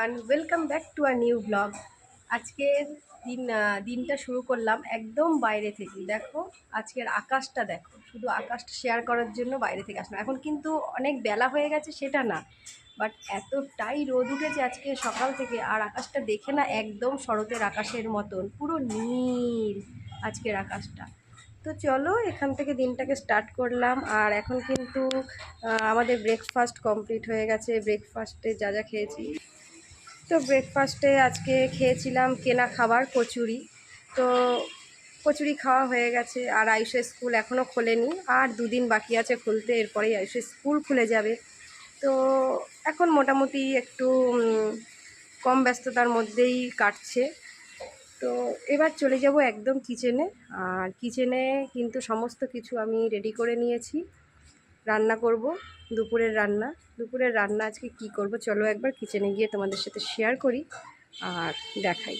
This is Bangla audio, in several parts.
Everyone welcome back to a new blog আজকের দিন দিনটা শুরু করলাম একদম বাইরে থেকে। দেখো, আজকের আকাশটা দেখো। শুধু আকাশটা শেয়ার করার জন্য বাইরে থেকে আসলাম। এখন কিন্তু অনেক বেলা হয়ে গেছে, সেটা না। বাট এতটাই রোদ উঠেছে আজকে সকাল থেকে, আর আকাশটা দেখে না একদম শরতের আকাশের মতন। পুরো নীল আজকের আকাশটা। তো চলো, এখান থেকে দিনটাকে স্টার্ট করলাম। আর এখন কিন্তু আমাদের ব্রেকফাস্ট কমপ্লিট হয়ে গেছে। ব্রেকফাস্টে যা যা খেয়েছি। তো ব্রেকফাস্টে আজকে খেয়েছিলাম কেনা খাবার, কচুরি। তো কচুরি খাওয়া হয়ে গেছে আর আয়ুষের স্কুল এখনও খোলেনি। আর দুদিন বাকি আছে খুলতে, এরপরেই আয়ুষের স্কুল খুলে যাবে। তো এখন মোটামুটি একটু কম ব্যস্ততার মধ্যেই কাটছে। তো এবার চলে যাব একদম কিচেনে আর কিচেনে কিন্তু সমস্ত কিছু আমি রেডি করে নিয়েছি। রান্না করব, দুপুরের রান্না। দুপুরের রান্না আজকে কি করব চলো একবার কিচেনে গিয়ে তোমাদের সাথে শেয়ার করি আর দেখাই।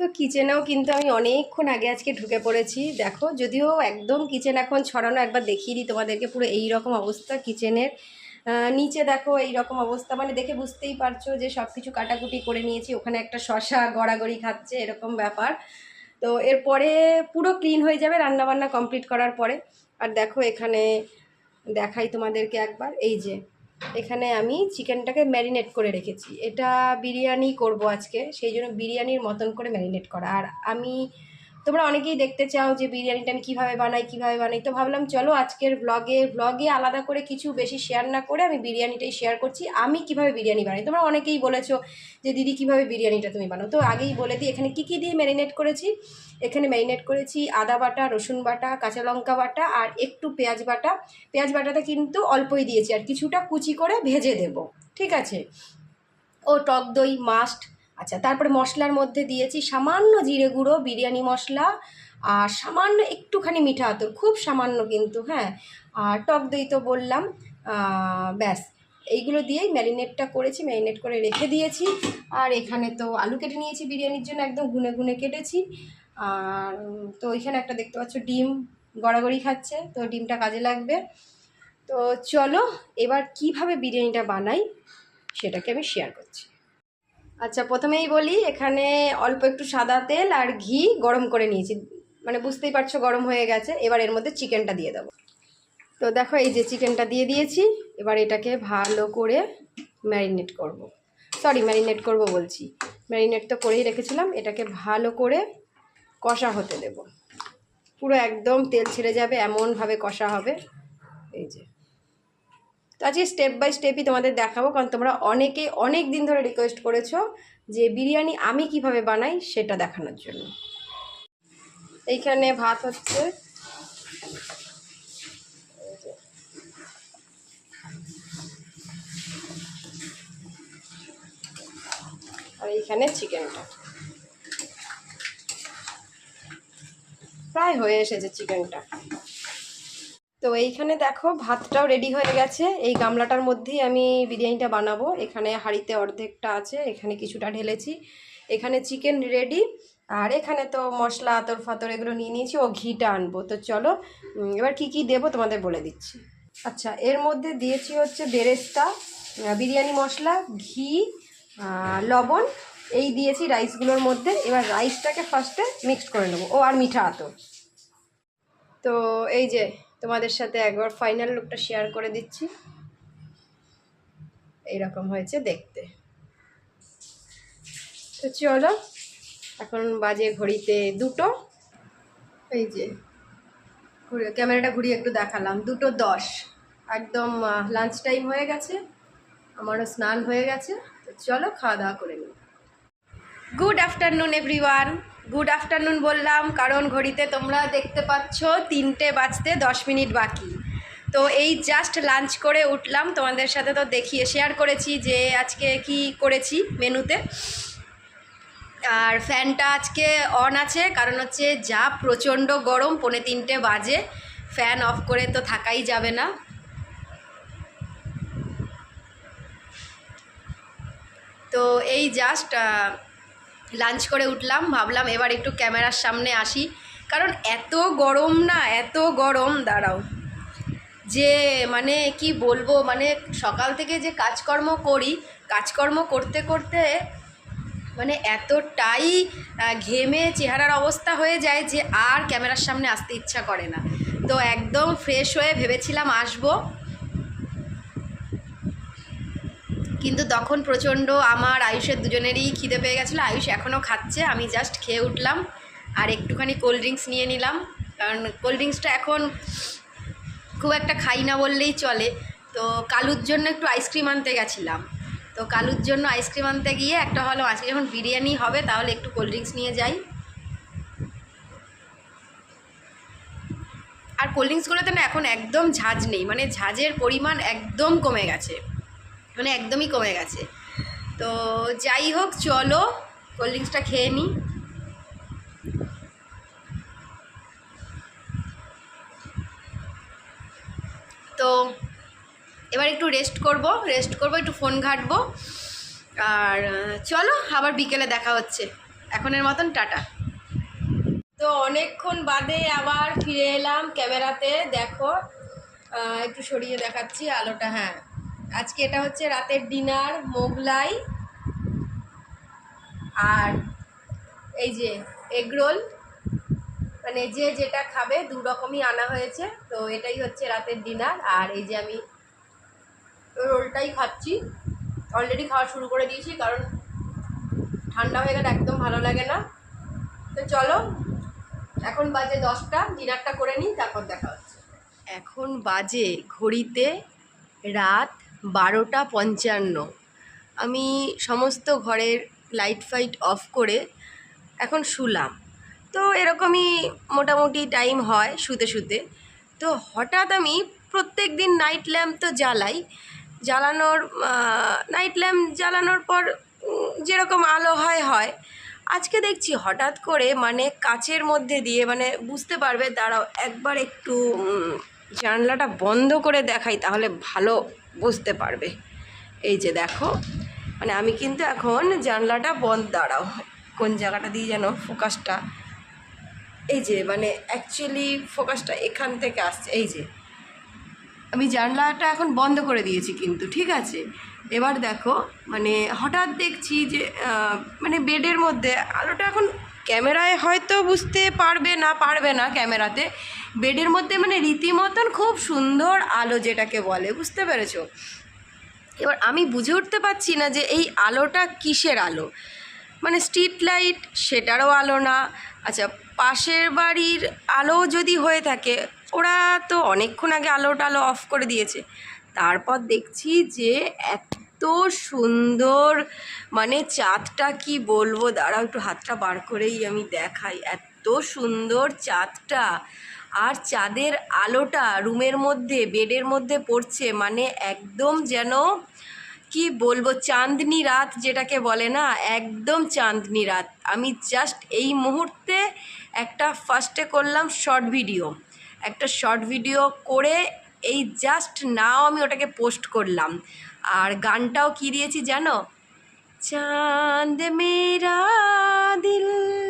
তো কিচেনেও কিন্তু আমি অনেকক্ষণ আগে আজকে ঢুকে পড়েছি। দেখো, যদিও একদম কিচেন এখন ছড়ানো, একবার দেখিয়ে দিই তোমাদেরকে পুরো এই রকম অবস্থা কিচেনের নিচে দেখো এই রকম অবস্থা মানে দেখে বুঝতেই পারছ যে সব কিছু কাটাকুটি করে নিয়েছি, ওখানে একটা শশা গড়াগড়ি খাচ্ছে, এরকম ব্যাপার। তো এরপরে পুরো ক্লিন হয়ে যাবে রান্নাবান্না কমপ্লিট করার পরে। আর দেখো এখানে দেখাই তোমাদেরকে একবার, এই যে এখানে আমি চিকেনটাকে ম্যারিনেট করে রেখেছি। এটা বিরিয়ানি করব আজকে, সেই জন্য বিরিয়ানির মতন করে ম্যারিনেট করা। আর আমি তোমরা অনেকেই দেখতে চাও যে বিরিয়ানিটা আমি কীভাবে বানাই কীভাবে বানাই। তো ভাবলাম চলো আজকের ব্লগে ব্লগে আলাদা করে কিছু বেশি শেয়ার না করে আমি বিরিয়ানিটাই শেয়ার করছি। আমি কীভাবে বিরিয়ানি বানাই? তোমরা অনেকেই বলেছ যে, দিদি, কীভাবে বিরিয়ানিটা তুমি বানাও? তো আগেই বলে দিই, এখানে কী কী দিয়ে ম্যারিনেট করেছি? এখানে ম্যারিনেট করেছি আদা বাটা, রসুন বাটা, কাঁচা লঙ্কা বাটা আর একটু পেঁয়াজ বাটা। পেঁয়াজ বাটাটা কিন্তু অল্পই দিয়েছি আর কিছুটা কুচি করে ভেজে দেব, ঠিক আছে? ও টক দই মাস্ট আচ্ছা তারপরে মশলার মধ্যে দিয়েছি সামান্য জিরে গুঁড়ো, বিরিয়ানি মশলা আর সামান্য একটুখানি মিঠা আতর, খুব সামান্য কিন্তু হ্যাঁ। আর টক দই তো বললাম ব্যাস। এইগুলো দিয়েই ম্যারিনেটটা করেছি, ম্যারিনেট করে রেখে দিয়েছি। আর এখানে তো আলু কেটে নিয়েছি বিরিয়ানির জন্য, একদম গুনে গুনে কেটেছি। আর, তো এখানে একটা দেখতে পাচ্ছ, ডিম গড়াগড়ি খাচ্ছে, তো ডিমটা কাজে লাগবে। তো চলো, এবার কীভাবে বিরিয়ানিটা বানাই, সেটাকে আমি শেয়ার করছি। আচ্ছা প্রথমেই বলি, এখানে অল্প একটু সাদা তেল আর ঘি গরম করে নিয়েছি। মানে বুঝতেই পারছ গরম হয়ে গেছে, এবার এর মধ্যে চিকেনটা দিয়ে দেবো। তো দেখো, এই যে চিকেনটা দিয়ে দিয়েছি, এবার এটাকে ভালো করে ম্যারিনেট করব। সরি, ম্যারিনেট করব বলছি। ম্যারিনেট তো করেই রেখেছিলাম, এটাকে ভালো করে কষা হতে দেব। পুরো একদম তেল ছেড়ে যাবে, এমনভাবে কষা হবে। তো আজকে স্টেপ বাই স্টেপই তোমাদের দেখাবো, কারণ তোমরা অনেকে অনেক দিন ধরে রিকোয়েস্ট করেছ যে বিরিয়ানি আমি কীভাবে বানাই সেটা দেখানোর জন্য। এইখানে ভাত হচ্ছে। আর এইখানে চিকেনটা। প্রায় হয়ে এসেছে চিকেনটা। তো এইখানে দেখো ভাতটাও রেডি হয়ে গেছে। এই গামলাটার মধ্যেই আমি বিরিয়ানিটা বানাবো। এখানে হাঁড়িতে অর্ধেকটা আছে, এখানে কিছুটা ঢেলেছি। এখানে চিকেন রেডি আর এখানে তো মশলা আতর ফাতর এগুলো নিয়ে নিয়েছি, ও ঘিটা আনব। তো চলো এবার কি কি দেবো তোমাদের বলে দিচ্ছি। আচ্ছা এর মধ্যে দিয়েছি হচ্ছে বেরেস্তা বিরিয়ানি মশলা, ঘি লবণ। এই দিয়েছি রাইসগুলোর মধ্যে। এবার রাইসটাকে ফার্স্টে মিক্সড করে নেব। ও আর মিঠা আতর। তো এই যে তোমাদের সাথে একবার ফাইনাল লুকটা শেয়ার করে দিচ্ছি। এইরকম হয়েছে দেখতে। তো চলো, এখন বাজে ঘড়িতে দুটো। এই যে ক্যামেরাটা ঘুরিয়ে একটু দেখালাম। দুটো দশ। একদম লাঞ্চ টাইম হয়ে গেছে। আমারও স্নান হয়ে গেছে। তো চলো খাওয়া দাওয়া করে নিই। Good afternoon everyone good afternoon বললাম, কারণ ঘড়িতে তোমরা দেখতে পাচ্ছ তিনটে বাজতে দশ মিনিট বাকি। তো এই জাস্ট লাঞ্চ করে উঠলাম, তোমাদের সাথে তো দেখিয়ে শেয়ার করেছি যে আজকে কি করেছি মেনুতে। আর ফ্যানটা আজকে অন আছে, কারণ হচ্ছে যা প্রচণ্ড গরম, পৌনে তিনটে বাজে ফ্যান অফ করে তো থাকাই যাবে না। তো এই জাস্ট লাঞ্চ করে উঠলাম, ভাবলাম এবার একটু ক্যামেরার সামনে আসি। কারণ এত গরম না, এত গরম, দাঁড়াও। যে মানে কি বলব মানে সকাল থেকে যে কাজকর্ম করি, কাজকর্ম করতে করতে মানে এতটাই ঘেমে চেহারার অবস্থা হয়ে যায় যে আর ক্যামেরার সামনে আসতে ইচ্ছা করে না। তো একদম ফ্রেশ হয়ে ভেবেছিলাম আসব। কিন্তু তখন প্রচণ্ড আমার আয়ুষের দুজনেরই খিদে পেয়ে গেছিল। আয়ুষ এখনও খাচ্ছে, আমি জাস্ট খেয়ে উঠলাম আর একটুখানি কোল্ড ড্রিঙ্কস নিয়ে নিলাম। কারণ কোল্ড ড্রিঙ্কসটা এখন খুব একটা খাই না বললেই চলে। তো কালুর জন্য একটু আইসক্রিম আনতে গেছিলাম। তো কালুর জন্য আইসক্রিম আনতে গিয়ে একটা হলো, আজকে যখন বিরিয়ানি হবে তাহলে একটু কোল্ড ড্রিঙ্কস নিয়ে যাই। আর কোল্ড ড্রিঙ্কসগুলোতে না এখন একদম ঝাঁজ নেই মানে ঝাঁজের পরিমাণ একদম কমে গেছে। মানে একদমই কমে গেছে। তো যাই হোক, চলো, কোল্ড ড্রিঙ্কসটা খেয়ে নিই তো এবার একটু রেস্ট করব। রেস্ট করব, একটু ফোন ঘাঁটবো। আর, চলো, আবার বিকেলে দেখা হচ্ছে। এখনের মতন টাটা। তো অনেকক্ষণ বাদে আবার ফিরে এলাম ক্যামেরাতে। দেখো একটু সরিয়ে দেখাচ্ছি, আলোটা হ্যাঁ। আজকে এটা হচ্ছে রাতের ডিনার, মোগলাই আর এই যে এগরোল মানে যে যেটা খাবে, দু রকমই আনা হয়েছে। তো এটাই হচ্ছে রাতের ডিনার। আর এই যে আমি রোলটাই খাচ্ছি। অলরেডি খাওয়া শুরু করে দিয়েছি, কারণ ঠান্ডা হয়ে গেলে একদম ভালো লাগে না। তো চলো, এখন বাজে দশটা, ডিনারটা করে নিই, তারপর দেখা হচ্ছে। এখন বাজে ঘড়িতে রাত বারোটা পঞ্চান্ন। আমি সমস্ত ঘরের লাইট ফাইট অফ করে এখন শুলাম। তো এরকমই মোটামুটি টাইম হয় শুতে শুতে। তো হঠাৎ আমি প্রত্যেক দিন নাইট ল্যাম্প তো জ্বালাই। জ্বালানোর নাইট ল্যাম্প জ্বালানোর পর যেরকম আলো হয়। হয় আজকে দেখছি হঠাৎ করে মানে কাচের মধ্যে দিয়ে মানে বুঝতে পারবে, দাঁড়াও একবার একটু জানলাটা বন্ধ করে দেখাই তাহলে ভালো। বুঝতে পারবে। এই যে দেখো মানে আমি কিন্তু এখন জানলাটা বন্ধ, দাঁড়াও, কোন জায়গাটা দিয়ে যেন ফোকাসটা এই যে মানে অ্যাকচুয়ালি ফোকাসটা এখান থেকে আসছে, এই যে। আমি জানলাটা এখন বন্ধ করে দিয়েছি কিন্তু, ঠিক আছে? এবার দেখো মানে হঠাৎ দেখছি যে মানে বেডের মধ্যে, আলোটা এখন ক্যামেরায় হয়তো বুঝতে পারবে না পারবে না ক্যামেরাতে বেডের মধ্যে মানে রীতিমতন খুব সুন্দর আলো যেটাকে বলে, বুঝতে পেরেছ? এবার আমি বুঝে উঠতে পারছি না যে এই আলোটা কিসের আলো? মানে স্ট্রিট লাইট, সেটারও আলো না। আচ্ছা পাশের বাড়ির আলো যদি হয়ে থাকে, ওরা তো অনেকক্ষণ আগে আলোটা আলো অফ করে দিয়েছে। তারপর দেখছি যে এত সুন্দর মানে চাঁদটা কি বলব? দাঁড়াও, একটু হাতটা বার করেই আমি দেখাই। এত সুন্দর চাঁদটা। আর চাঁদের আলোটা রুমের মধ্যে, বেডের মধ্যে পড়ছে মানে একদম যেন, কি বলব, চাঁদনি রাত যেটাকে বলে না, একদম চাঁদনি রাত। আমি জাস্ট এই মুহূর্তে একটা ফার্স্টে করলাম শর্ট ভিডিও একটা শর্ট ভিডিও করে এই জাস্ট নাও আমি ওটাকে পোস্ট করলাম। আর গানটাও কি দিয়েছি জানো? চাঁদ মেরা দিল।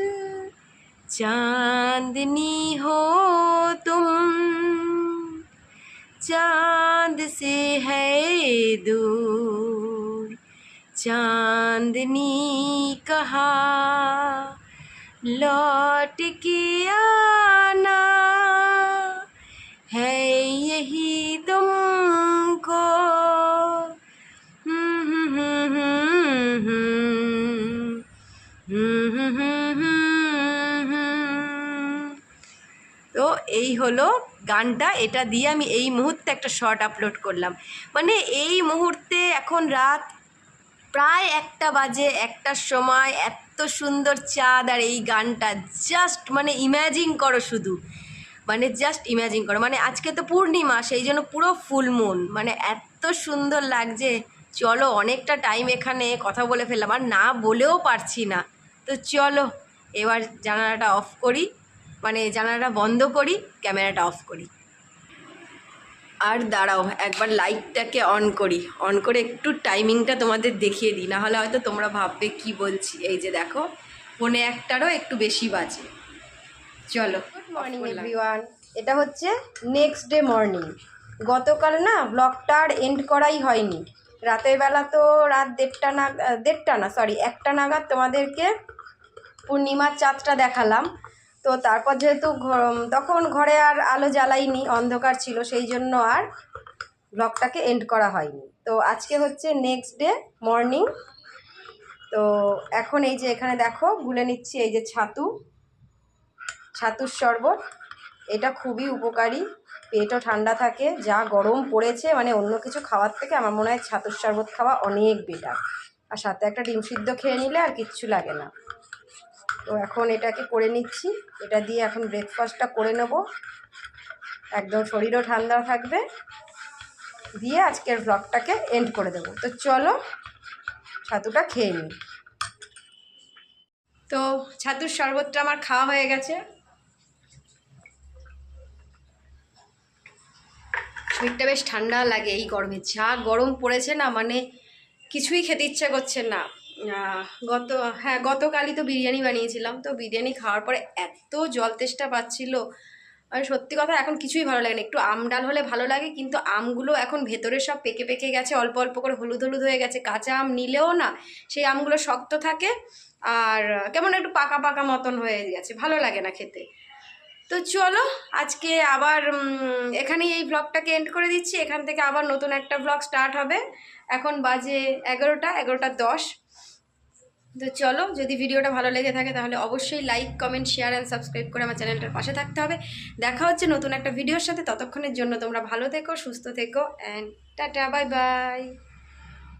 चांदनी हो तुम। चाँद से है दूर। चांदनी कहा? लौट के आना হলো গানটা, এটা দিয়ে আমি এই মুহূর্তে একটা শর্ট আপলোড করলাম। মানে এই মুহূর্তে এখন রাত প্রায় একটা বাজে, একটার সময় এত সুন্দর চাঁদ আর এই গানটা জাস্ট মানে ইম্যাজিন করো শুধু। মানে জাস্ট ইম্যাজিন করো। মানে আজকে তো পূর্ণিমা, সেই জন্য পুরো ফুল মুন মানে এত সুন্দর লাগছে। চলো, অনেকটা টাইম এখানে কথা বলে ফেললাম। আর না বলেও পারছি না। তো চলো, এবার জানালাটা অফ করি। মানে জানালাটা বন্ধ করি ক্যামেরাটা অফ করি। আর দাঁড়াও একবার লাইটটাকে অন করি। অন করে একটু টাইমিংটা তোমাদের দেখিয়ে দিই না হলে হয়তো তোমরা ভাববে কি বলছি? এই যে দেখো ফোনে একটারও একটু বেশি বাজে। চলো গুড মর্নিং এভরিওয়ান এটা হচ্ছে নেক্সট ডে মর্নিং গতকাল না ব্লগটা আর এন্ড করাই হয়নি। রাতের বেলা তো রাত দেড়টা না দেড়টা না সরি একটা নাগাদ তোমাদেরকে পূর্ণিমার চাঁদটা দেখালাম। তো তারপর যেহেতু তখন ঘরে আর আলো জ্বালাইনি অন্ধকার ছিল, সেই জন্য আর ব্লগটাকে এন্ড করা হয়নি। তো আজকে হচ্ছে নেক্সট ডে মর্নিং তো এখন এই যে এখানে দেখো, গুলে নিচ্ছি এই যে ছাতু। ছাতুর শরবত। এটা খুবই উপকারী। পেটও ঠান্ডা থাকে, যা গরম পড়েছে মানে অন্য কিছু খাওয়ার থেকে আমার মনে হয় ছাতুর শরবত খাওয়া অনেক বেটার আর সাথে একটা ডিম সিদ্ধ খেয়ে নিলে আর কিচ্ছু লাগে না। তো এখন এটাকে করে নিচ্ছি। এটা দিয়ে এখন ব্রেকফাস্টটা করে নেব। একদম শরীরও ঠান্ডা থাকবে। দিয়ে আজকের ব্লগটাকে এন্ড করে দেবো। তো চলো, ছাতুটা খেয়ে নিই। তো ছাতুর শরবতটা আমার খাওয়া হয়ে গেছে। শরীরটা বেশ ঠান্ডা লাগে এই গরমে। যা গরম পড়েছে না মানে কিছুই খেতে ইচ্ছা করছে না। গত হ্যাঁ গতকালই তো বিরিয়ানি বানিয়েছিলাম তো বিরিয়ানি খাওয়ার পরে এত জল তেষ্টা পাচ্ছিল। আর সত্যি কথা এখন কিছুই ভালো লাগে না। একটু আম ডাল হলে ভালো লাগে কিন্তু আমগুলো এখন ভেতরে সব পেকে পেকে গেছে অল্প অল্প করে হলুদ হলুদ হয়ে গেছে। কাঁচা আম নিলেও না সেই আমগুলো শক্ত থাকে আর কেমন একটু পাকা পাকা মতন হয়ে গেছে ভালো লাগে না খেতে। তো চলো আজকে আবার উম, এখানেই এই ব্লগটাকে এন্ড করে দিচ্ছি। এখান থেকে আবার নতুন একটা ব্লগ স্টার্ট হবে। এখন বাজে এগারোটা এগারোটা দশ। তো চলো, যদি ভিডিওটা ভালো লেগে থাকে তাহলে অবশ্যই like comment share and subscribe করে আমার চ্যানেলটার পাশে থাকতে হবে। দেখা হচ্ছে নতুন একটা ভিডিওর সাথে। ততক্ষণের জন্য তোমরা ভালো থেকো, সুস্থ থেকো অ্যান্ড টাটা বাই বাই